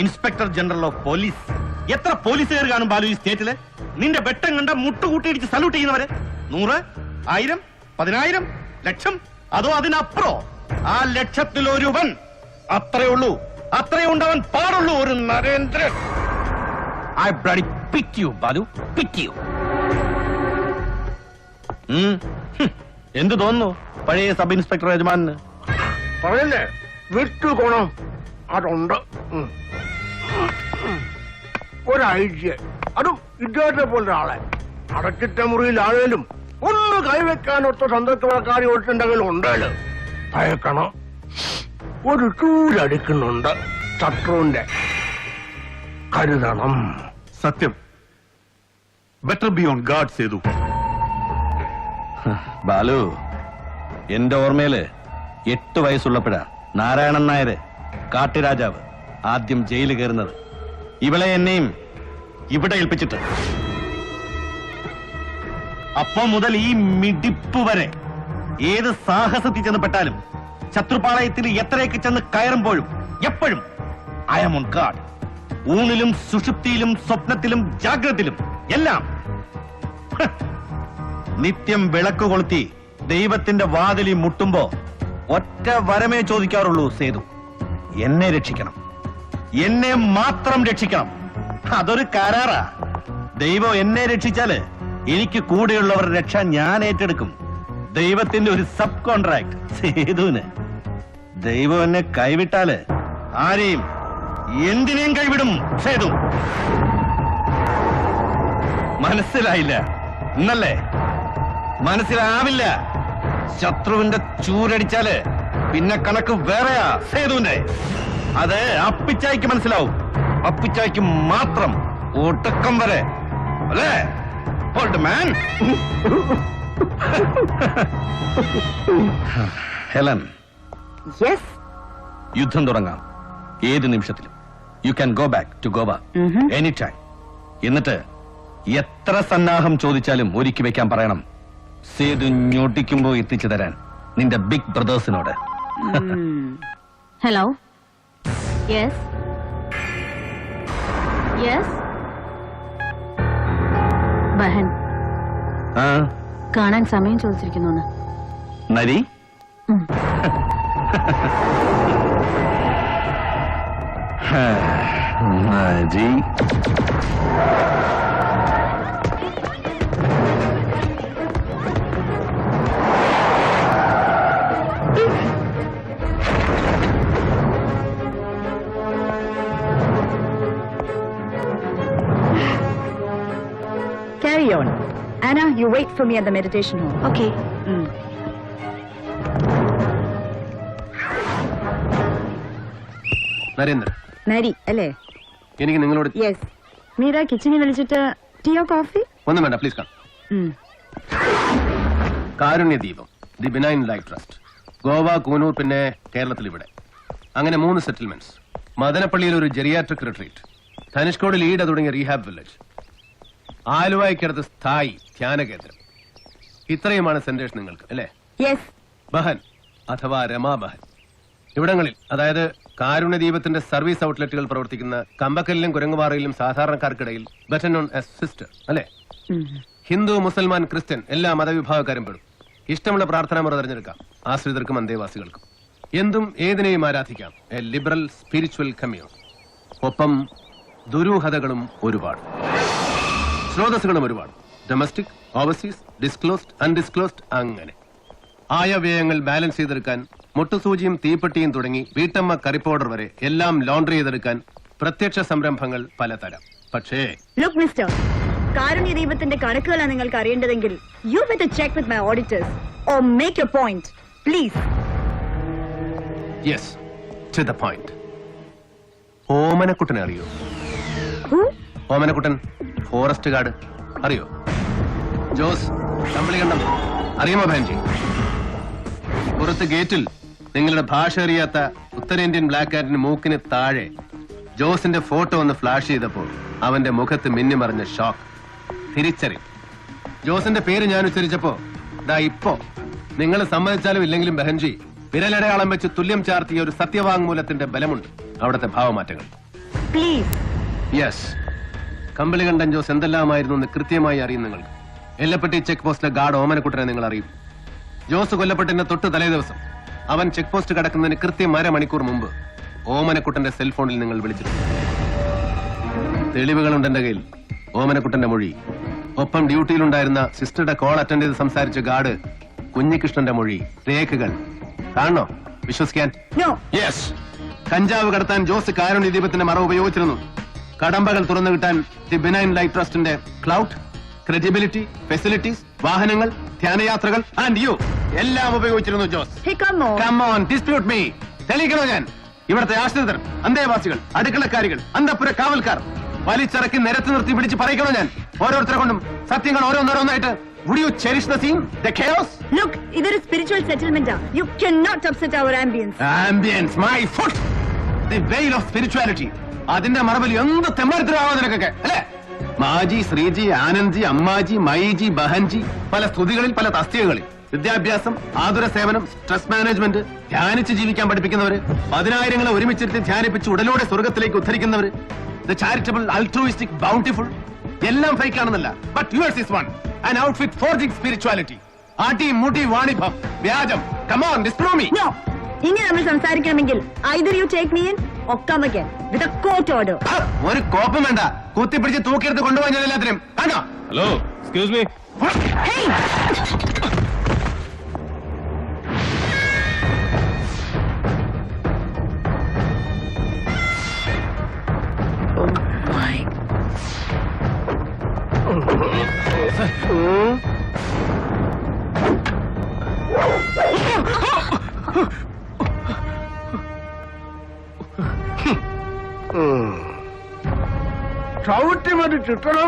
Inspector general of police. എത്ര പോലീസുകാർ കാണും ബാലു ഈ സ്റ്റേറ്റിൽ? നിന്റെ വെട്ടം കണ്ട മുട്ടുകൂട്ടിയിടിച്ച് സല്യൂട്ട് ചെയ്യുന്നവരെ. നൂറ് ആയിരം പതിനായിരം ലക്ഷം. അതോ അതിനപ്പുറോ? ആ ലക്ഷത്തിൽ ഒരുവൻ അത്രേ ഉള്ളൂ അത്രേ ഉണ്ടവൻ പാടുള്ളൂ ഒരു Narendran. I bloody pick you Balu. Pick you എന്ത് തോന്നുന്നു? പഴയ സബ് ഇൻസ്പെക്ടർ യജമാനന്? പറയല്ലേ വിട്ടു ഗുണം അതുണ്ട്. ഒരാഴ്ച ഒരു ഐഡിയ അതും ഇദ്ദേഹത്തെ പോലെ ആളെ. അടച്ചിട്ട മുറിയിൽ ആണേലും ഒന്ന് കൈവെക്കാനൊത്ത സന്തോഷക്കാരി ഒട്ടുണ്ടെങ്കിലും ഉണ്ടല്ലോ തയക്കണം? ഒരു ചൂരടിക്കുന്നുണ്ട് ശത്രുവിന്റെ കരുതണം. സത്യം. Better be on guard Sethu. Balu എന്റെ ഓർമ്മയിൽ എട്ട് വയസ്സുള്ളപ്പോഴാ നാരായണൻ നായര് കാട്ടുരാജാവ് ആദ്യം ജയിലിൽ കയറുന്നത്. ഇവളെ എന്നെയും ഇവിടെ ഏൽപ്പിച്ചിട്ട്. അപ്പൊ മുതൽ ഈ മിടിപ്പ് വരെ ഏത് സാഹസത്തിൽ ചെന്ന് പെട്ടാലും ശത്രുപാളയത്തിൽ എത്രയൊക്കെ ചെന്ന് കയറുമ്പോഴും എപ്പോഴും ഐ ആം ഓൺ ഗാഡ് ഊണിലും സുഷുപ്തിയിലും സ്വപ്നത്തിലും ജാഗ്രതയിലും എല്ലാം നിത്യം വിളക്ക് കൊളുത്തി ദൈവത്തിന്റെ വാതിലി മുട്ടുമ്പോ ഒറ്റ വരമേ ചോദിക്കാറുള്ളൂ സേതു. എന്നെ രക്ഷിക്കണം. എന്നെ മാത്രം രക്ഷിക്കണം. അതൊരു കരാറാ. ദൈവം എന്നെ രക്ഷിച്ചാൽ എനിക്ക് കൂടെയുള്ളവർ രക്ഷ ഞാൻ ഏറ്റെടുക്കും. ദൈവത്തിന്റെ ഒരു സബ് കോൺട്രാക്ട് സേതുവിന്. ദൈവം എന്നെ കൈവിട്ടാൽ ആരെയും എന്തിനേയും കൈവിടും സേതു. മനസ്സിലായില്ല. ഇന്നല്ലേ? മനസ്സിലാവില്ല. ശത്രുവിന്റെ ചൂരടിച്ചാൽ പിന്നെ കണക്ക് വേറെയാ സേതുവിന്റെ. അത് അപ്പിച്ചായിക്ക് മനസ്സിലാവും. അപ്പിച്ചായിക്ക് മാത്രം ഒട്ടക്കം വരെ. അല്ലേ? Old man Helen. യെസ് യുദ്ധം തുടങ്ങാം. ഏത് നിമിഷത്തിലും. You can go back to Goa any time എന്നിട്ട് എത്ര സന്നാഹം ചോദിച്ചാലും ഒരുക്കി വെക്കാൻ പറയണം. സേതു ഞൊട്ടിക്കുമ്പോ എത്തിച്ചു തരാൻ നിന്റെ ബിഗ് ബ്രദേഴ്സിനോട്. ഹലോ യെസ് യെസ് ബഹൻ. ആ? കാണാൻ സമയം ചോദിച്ചിരിക്കുന്നു നരി. നരി. Carry. Anna, you wait for me at the meditation hall. Okay. Mm. Narendra. നരി അല്ലേ? എനിക്ക് നിങ്ങളോട് യെസ് മീര കിച്ചണിൽ വിളിച്ചിട്ട് ടീയോ കോഫി ഒന്നും വേണ്ട please come Karunya Deepam the benign life trust Goa Coonoor പിന്നെ കേരളത്തിൽ ഇവിടെ. അങ്ങനെ മൂന്ന് സെറ്റിൽമെന്റ്സ് മദനപ്പള്ളിയിൽ ഒരു ജെറിയാട്രിക് റിട്രീറ്റ് ധനുഷ്കോടിൽ ഈട തുടങ്ങിയ റീഹാബ് വില്ലേജ് ആലുവായ്ക്കടുത്ത് സ്ഥായി ധ്യാന കേന്ദ്രം ഇത്രയുമാണ് സെന്റേഴ്സ് നിങ്ങൾക്ക് അല്ലേ? യെസ് ബഹൻ അഥവാ രമാ ബഹൻ ഇവിടങ്ങളിൽ അതായത് കാരുണ്യദീപത്തിന്റെ സർവീസ് ഔട്ട്ലെറ്റുകൾ പ്രവർത്തിക്കുന്ന കമ്പക്കല്ലിലും കുരങ്ങുപാറയിലും സാധാരണക്കാർക്കിടയിൽ ബെറ്റർ നോൺ ആസ് സിസ്റ്റർ അല്ലേ? ഹിന്ദു മുസൽമാൻ ക്രിസ്ത്യൻ എല്ലാ മതവിഭാഗക്കാരും പെടും. ഇഷ്ടമുള്ള പ്രാർത്ഥനാ മുറ തിരഞ്ഞെടുക്കാം ആശ്രിതർക്കും അന്തേവാസികൾക്കും. എന്തും ഏതിനെയും ആരാധിക്കാം എ ലിബറൽ സ്പിരിച്വൽ കമ്മ്യൂൺ ഒപ്പം ദുരൂഹതകളും ഒരുപാട്. സ്രോതസ്സുകളും ഒരുപാട്. ഡൊമസ്റ്റിക് ഓവർസീസ് ഡിസ്ക്ലോസ്ഡ് അൺഡിസ്ക്ലോസ്ഡ് അങ്ങനെ. ആയവ്യയങ്ങൾ ബാലൻസ് ചെയ്തെടുക്കാൻ മുട്ടുസൂചിയും തീപ്പെട്ടിയും തുടങ്ങി വീട്ടമ്മ കറി പൗഡർ വരെ എല്ലാം ലോണ്ടറി ചെയ്തെടുക്കാൻ പ്രത്യക്ഷ സംരംഭങ്ങൾ പലതരം. പക്ഷേ ലുക്ക് മിസ്റ്റർ കാരുണ്യ ദീപത്തിന്റെ കണക്കുകളാണ് നിങ്ങൾക്ക് അറിയേണ്ടതെങ്കിൽ you with check with my auditors or make your point please yes to the point ഓമനക്കുട്ടനെ അറിയോ? ഓമനക്കുട്ടൻ? Forest guard. അറിയോ? ജോസ് കമ്പളികണ്ണം അറിയാമോ ഭാൻജി പുറത്ത് ഗേറ്റിൽ നിങ്ങളുടെ ഭാഷ അറിയാത്ത ഉത്തരേന്ത്യൻ ബ്ലാക്ക് കാറ്റിന് മൂക്കിന് താഴെ ജോസിന്റെ ഫോട്ടോ ഒന്ന് ഫ്ലാഷ് ചെയ്തപ്പോൾ അവന്റെ മുഖത്ത് മിന്നിമറിഞ്ഞ ഷോക്ക് തിരിച്ചറി. ജോസിന്റെ പേര് ഞാൻ ഉച്ചരിച്ചപ്പോ ദാ ഇപ്പോ. നിങ്ങൾ സമ്മതിച്ചാലും ഇല്ലെങ്കിലും ബഹൻജി വിരലടയാളം വെച്ച് തുല്യം ചാർത്തിയ ഒരു സത്യവാങ്മൂലത്തിന്റെ ബലമുണ്ട് അവിടുത്തെ ഭാവമാറ്റങ്ങൾ. പ്ലീസ് യെസ് കമ്പളികണ്ഠൻ ജോസ് എന്തെല്ലാമായിരുന്നു എന്ന് കൃത്യമായി അറിയും നിങ്ങൾ. എല്ലപ്പെട്ടി ചെക്ക് പോസ്റ്റിലെ ഗാർഡ് ഓമനക്കുട്ടനെ നിങ്ങൾ അറിയും. ജോസ് കൊല്ലപ്പെട്ടതിന്റെ തൊട്ട് തലേ ദിവസം അവൻ ചെക്ക് പോസ്റ്റ് കടക്കുന്നതിന് കൃത്യം അരമണിക്കൂർ മുമ്പ് ഓമനക്കുട്ടന്റെ സെൽഫോണിൽ നിങ്ങൾ വിളിച്ചിരുന്നു. തെളിവുകളുണ്ട് എന്റെ കയ്യിൽ. ഓമനക്കുട്ടന്റെ മൊഴി. ഒപ്പം ഡ്യൂട്ടിയിലുണ്ടായിരുന്ന സിസ്റ്ററുടെ കോൾ അറ്റൻഡ് ചെയ്ത് സംസാരിച്ച ഗാർഡ് കുഞ്ഞികൃഷ്ണന്റെ മൊഴി. രേഖകൾ. കാണണോ? വിശ്വസിക്കാൻ? കഞ്ചാവ് കടത്താൻ ജോസ് കാരുണ്യ ദീപത്തിന്റെ മറ ഉപയോഗിച്ചിരുന്നു. കടമ്പകൾ തുറന്നു കിട്ടാൻ ദി ബിനൈൻ ലൈഫ് ട്രസ്റ്റിന്റെ ക്ലൗഡ് ക്രെഡിബിലിറ്റി ഫെസിലിറ്റീസ് വാഹനങ്ങൾ ധ്യാനയാത്രകൾ ആൻഡ് യു. എല്ലാം ഉപയോഗിച്ചിരുന്നു Jose. Hey come on Come on, dispute me. തെളിയിക്കണോ ഞാൻ? ഇവിടുത്തെ ആശ്രിതർ അന്തേവാസികൾ അടുക്കളക്കാരികൾ അന്തപ്പുര കാവൽക്കാർ. വലിച്ചിറക്കി നിരത്തി നിർത്തി പിടിച്ച് പറയിക്കണോ ഞാൻ? ഓരോരുത്തരെ കൊണ്ടും സത്യങ്ങൾ ഓരോന്നോരോന്നായിട്ട്. Would you cherish the scene? The chaos? Look ഇതൊരു spiritual settlement you cannot upset our ambience. Ambience, ambience my The the of spirituality അതിന്റെ മറവിൽ എന്ത് തെമ്മരത്തിലാവാ നിനക്കൊക്കെ അല്ലേ? മാജി ശ്രീജി ആനന്ദ്ജി അമ്മാജി മൈജി ബഹൻജി പല സ്തുതികളിൽ പല തസ്തികകളിൽ. വിദ്യാഭ്യാസം ആതുര സേവനം സ്ട്രെസ് മാനേജ്മെന്റ് ധ്യാനിച്ച് ജീവിക്കാൻ പഠിപ്പിക്കുന്നവര് പതിനായിരങ്ങളെ ഒരുമിച്ചിരുത്തി ധ്യാനിപ്പിച്ച് ഉടലോടെ സ്വർഗത്തിലേക്ക് ഉദ്ധരിക്കുന്നവര് ദ ചാരിറ്റബിൾ അൾട്രോയിസ്റ്റിക് ബൗണ്ടിഫുൾ എല്ലാം fake ആണെന്നല്ല. But yours is one an outfit forging spirituality ആട്ടി മുടി വാണിഭം വ്യാജം. കമോൺ ഡിസ്പ്രോ മീ നമ്മൾ സംസാരിക്കണമെങ്കിൽ either you take me in or with court ആ, ഒരു കോപ്പം വേണ്ട. കുത്തിപ്പിടിച്ച് തൂക്കിയെടുത്ത് കൊണ്ടുപോകാൻ ഞാൻ എല്ലാത്തിനും. കണ്ടോ? ഹലോ എക്സ്ക്യൂസ് മീ hey ചവിട്ടി മതി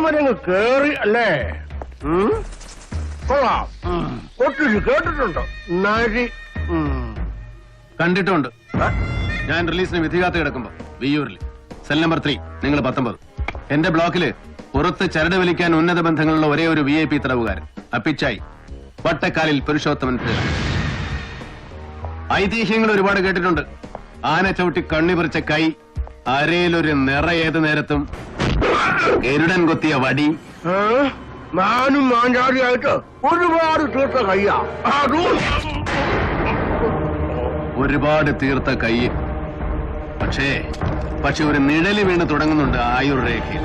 വരെ അങ്ങ് കേറി അല്ലേ? കൊള്ളാം. ഒട്ടിച്ച് കേട്ടിട്ടുണ്ടോ? നരി. കണ്ടിട്ടുണ്ട്. ഞാൻ റിലീസിന് വിധികാത്ത് കിടക്കുമ്പോ വിയൂരിൽ സെൽ നമ്പർ ത്രീ നിങ്ങൾ പത്തൊമ്പത്. എന്റെ ബ്ലോക്കിൽ പുറത്ത് ചരട് വലിക്കാൻ ഉന്നത ബന്ധങ്ങളുള്ള ഒരേ ഒരു വി ഐ പി തടവുകാരൻ. അപ്പിച്ചായി. വട്ടക്കാലിൽ പുരുഷോത്തമൻ ഐതിഹ്യങ്ങൾ ഒരുപാട് കേട്ടിട്ടുണ്ട്. ആന ചവിട്ടി കണ്ണി പറിച്ച കൈ അരയിലൊരു നിറ ഏത് നേരത്തും ഗരുഡൻ കൊത്തിയ വടി? ഞാനും മാഞ്ചാടിയായിട്ട് ഒരുപാട് തീർത്ത കയ്യാ. ഒരുപാട് തീർത്ത കൈ പക്ഷേ പക്ഷെ ഒരു നിഴൽ വീണ് തുടങ്ങുന്നുണ്ട് ആയുർ രേഖയിൽ